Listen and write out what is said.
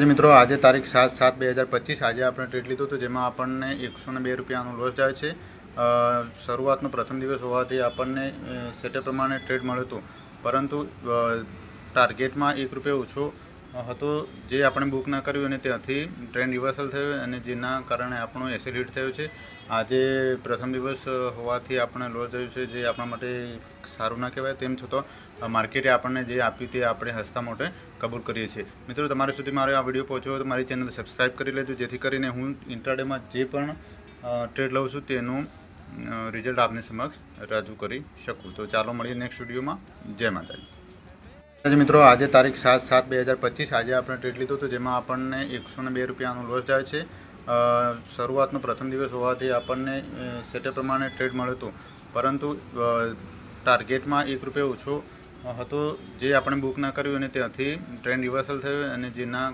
મિત્રો, આજે તારીખ સાત સાત બે હજાર પચીસ, આજે આપણે ટ્રેડ લીધું હતું, જેમાં આપણને એકસો બે રૂપિયાનો લોસ જાય છે. શરૂઆતનો પ્રથમ દિવસ હોવાથી આપણને સેટઅપ પ્રમાણે ટ્રેડ મળ્યું હતું. પરંતુ ટાર્ગેટમાં એક રૂપિયા ઓછો હતો, જે આપણે બુક ના કર્યું અને ત્યાંથી ટ્રેન રિવર્સલ થયું અને જેના કારણે આપણો એસેલ હિટ થયો છે. આજે પ્રથમ દિવસ હોવાથી આપણે લોસ થયું છે, જે આપણા માટે સારું ના કહેવાય તેમ છતાં માર્કેટે આપણને જે આપ્યું તે આપણે હસતા મોટે કબૂલ કરીએ છીએ. મિત્રો, તમારા સુધી મારો આ વીડિયો પહોંચ્યો તો મારી ચેનલ સબસ્ક્રાઈબ કરી લેજો, જેથી કરીને હું ઇન્ટ્રાડેમાં જે પણ ટ્રેડ લઉં છું તેનું રિઝલ્ટ આપની સમક્ષ રજૂ કરી શકું. તો ચાલો મળીએ નેક્સ્ટ વિડીયોમાં જય માતાજી. મિત્રો, આજે તારીખ સાત સાત બે હજાર પચીસ. આજે આપણે ટ્રેડ લીધું હતું, જેમાં આપણને એકસો બે રૂપિયાનો લોસ જાય છે. શરૂઆતનો પ્રથમ દિવસ હોવાથી આપણને સેટઅપ પ્રમાણે ટ્રેડ મળ્યું હતું. પરંતુ ટાર્ગેટમાં એક રૂપિયા ઓછો હતો. જે આપણે બુક ના કર્યું અને ત્યાંથી ટ્રેન્ડ રિવર્સલ થયો અને જેના